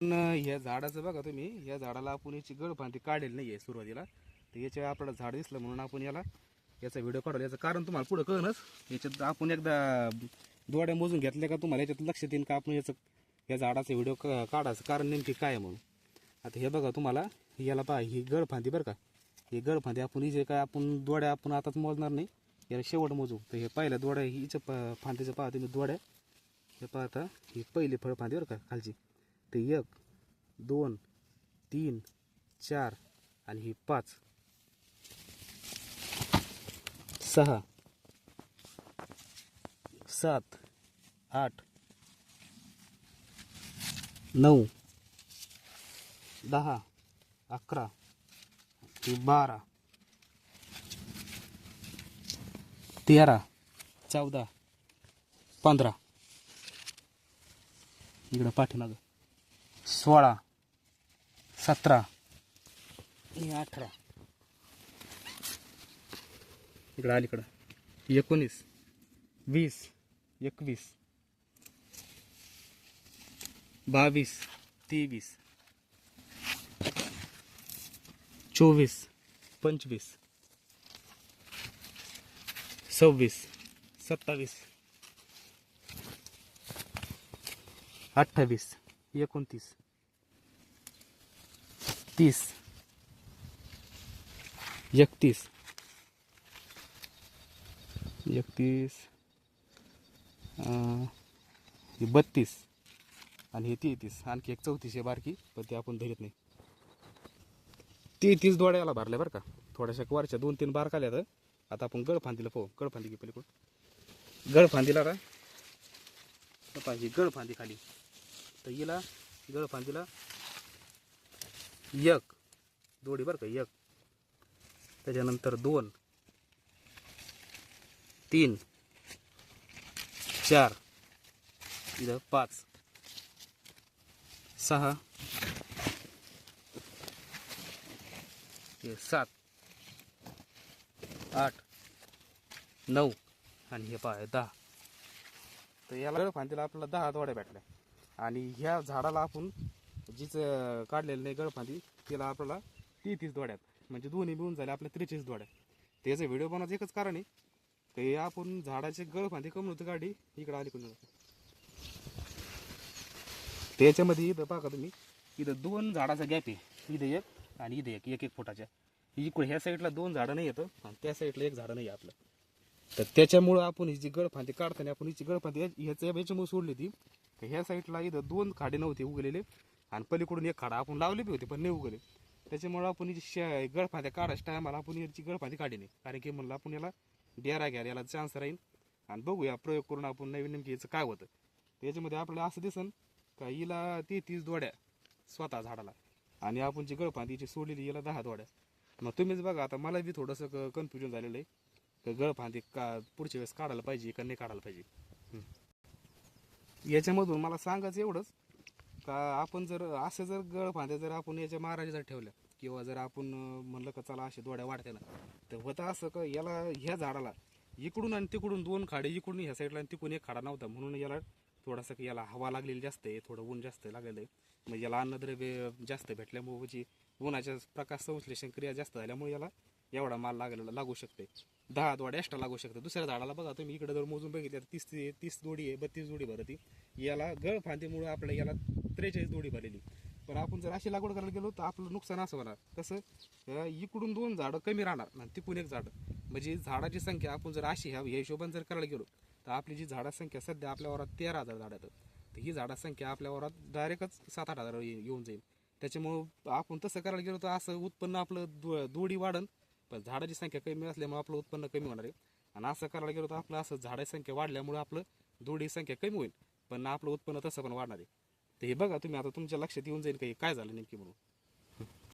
पण ह्या झाडाचं बघा तुम्ही या झाडाला आपण याची गळफांदी काढेल नाही आहे सुरुवातीला. तर याच्या आपल्याला झाड दिसलं म्हणून आपण याला याचा व्हिडिओ काढला याचं कारण तुम्हाला पुढं कळणच याच्यात आपण एकदा दोड्या मोजून घेतल्या का तुम्हाला याच्यात लक्ष देईन का आपण याचं या झाडाचा व्हिडिओ काढायचं कारण नेमकी काय आहे म्हणून. आता हे बघा तुम्हाला याला पहा ही गळफांदी बरं का. ही गळफांदी आपण ही जे काय आपण दोड्या आपण आताच मोजणार नाही याला शेवट मोजू. तर हे पहिल्या दोड्या हिच्या प फांदीचं पहा तुम्ही दोड्या. हे पाहता ही पहिली फळफांदी बरं का खालची. ते एक दोन तीन चार आणि ही पाच. सहा. सात. आठ. नऊ. दहा. अकरा. ते बारा. तेरा. चौदा. पंधरा. इकडं पाठीमागं. सोळा सतरा आणि अठरा. इकडं अलीकडं एकोणीस वीस एकवीस बावीस तेवीस चोवीस पंचवीस सव्वीस सत्तावीस अठ्ठावीस एकोणतीस तीस एकतीस एकतीस हे बत्तीस आणि हे तेहतीस आणखी एक चौतीस आहे बारकी पण ते आपण धरत नाही. तेहतीस दोड्याला भरल्या बरं का. थोड्याशा वारच्या दोन तीन बारका आल्या तर आता आपण गळफांदीला पाहू. गळफांदी घे पलीकडून गळफांदीला का पाहिजे गळफांदी खाली. तर हिला गळफांदीला एक दोडी बरं का एक त्याच्यानंतर दोन. तीन. चार. इथं पाच. सहा. हे सात. आठ. नऊ. आणि हे पहा दहा. तर याला फांदीला आपल्याला दहा दोड्या भेटल्या. आणि ह्या झाडाला आपण जीच काढलेलं नाही गळफांदी तिला आपल्याला तेहतीस दोड्यात म्हणजे दोन्ही मिळून झाले आपल्या त्रेचाळीस दोड्या त्याचं व्हिडिओ बनवायचं एकच कारण आहे ते आपण झाडाचे गळफांदी कमी होती गाडी इकडं आली कोणी त्याच्यामध्ये इथं बघा तुम्ही इथं दोन झाडाचा गॅप आहे. इथं एक आणि इथं एक एक एक फुटाच्या. इकडे ह्या साईडला दोन झाडं नाही येतं आणि त्या साईडला एक झाडं नाही आहे आपलं. तर त्याच्यामुळं आपण ही जी गळफांदी काढताना आपण हिची गळफांदी ह्याच्या याच्यामुळे सोडली ती. तर ह्या साईडला इथं दोन खाडे नव्हते उगलेले. आणि पलीकडून एक खाडा आपण लावले बी होते पण नाही उगले. त्याच्यामुळं आपण हिची शे गळफांद्या काढायच्या टायमाला आपण याची गळफांदी काढली नाही. कारण की म्हणलं आपण याला डेरा घ्या याला चान्स राहील आणि बघूया प्रयोग करून आपण नवीन नेमकी याचं काय होतं. त्याच्यामध्ये आपल्याला असं दिसन का हिला तेहतीस दोड्या स्वतः झाडाला. आणि आपण जी गळफांदीची सोडलेली याला दहा दोड्या. मग तुम्हीच बघा आता मला बी थोडंसं कन्फ्युजन झालेलं आहे. का गळफांदी का पुढच्या वेळेस काढायला पाहिजे का नाही काढायला पाहिजे? याच्यामधून मला सांगायचं एवढंच का आपण जर असं जर गळफांद्या जर आपण याच्या महाराजा जर ठेवल्या किंवा जर आपण म्हणलं का चला असे दोड्या वाढते ना तर होतं असं का याला ह्या झाडाला इकडून आणि तिकडून दोन खाडे इकडून ह्या साईडला आणि तिकडून एक खाडा नव्हता. म्हणून याला थोडासा की याला हवा लागलेली जास्त आहे थोडं ऊन जास्त लागलेलं आहे म्हणजे मग याला अन्नद्रव्य जास्त भेटल्यामुळे जी उन्हाच्या प्रकाश संश्लेषण क्रिया जास्त झाल्यामुळे याला एवढा माल लागलेला लागू शकते दहा दोड एक्स्ट्रा लागू शकतात. दुसऱ्या झाडाला बघा तुम्ही इकडे जर मोजून बघितलं तर तीस तीस दोडी आहे बत्तीस दोडी भरती. याला गळ फांदीमुळे आपल्या याला त्रेचाळीस दोडी भरलेली. पण आपण जर अशी लागवड करायला गेलो तर आपलं नुकसान असं होणार. कसं? इकडून दोन झाडं कमी राहणार आणि तिकडून एक झाड. म्हणजे झाडाची संख्या आपण जर अशी ह्या हिशोबाने जर करायला गेलो तर आपली जी झाडा संख्या सध्या आपल्या वरात तेरा हजार झाडं तर ही झाडासंख्या आपल्या वरात डायरेक्टच सात आठ हजार येऊन जाईल. त्याच्यामुळं आपण तसं करायला गेलो तर असं उत्पन्न आपलं दो दोडी वाढन पण झाडाची संख्या कमी असल्यामुळे आपलं उत्पन्न कमी होणार आहे. आणि असं करायला गेलो तर आपलं असं झाडाची संख्या वाढल्यामुळे आपलं दुडी संख्या कमी होईल. पण आपलं उत्पन्न तसं पण वाढणार आहे. तर हे बघा तुम्ही आता तुमच्या लक्षात येऊन जाईल काही काय झालं नेमकी म्हणून?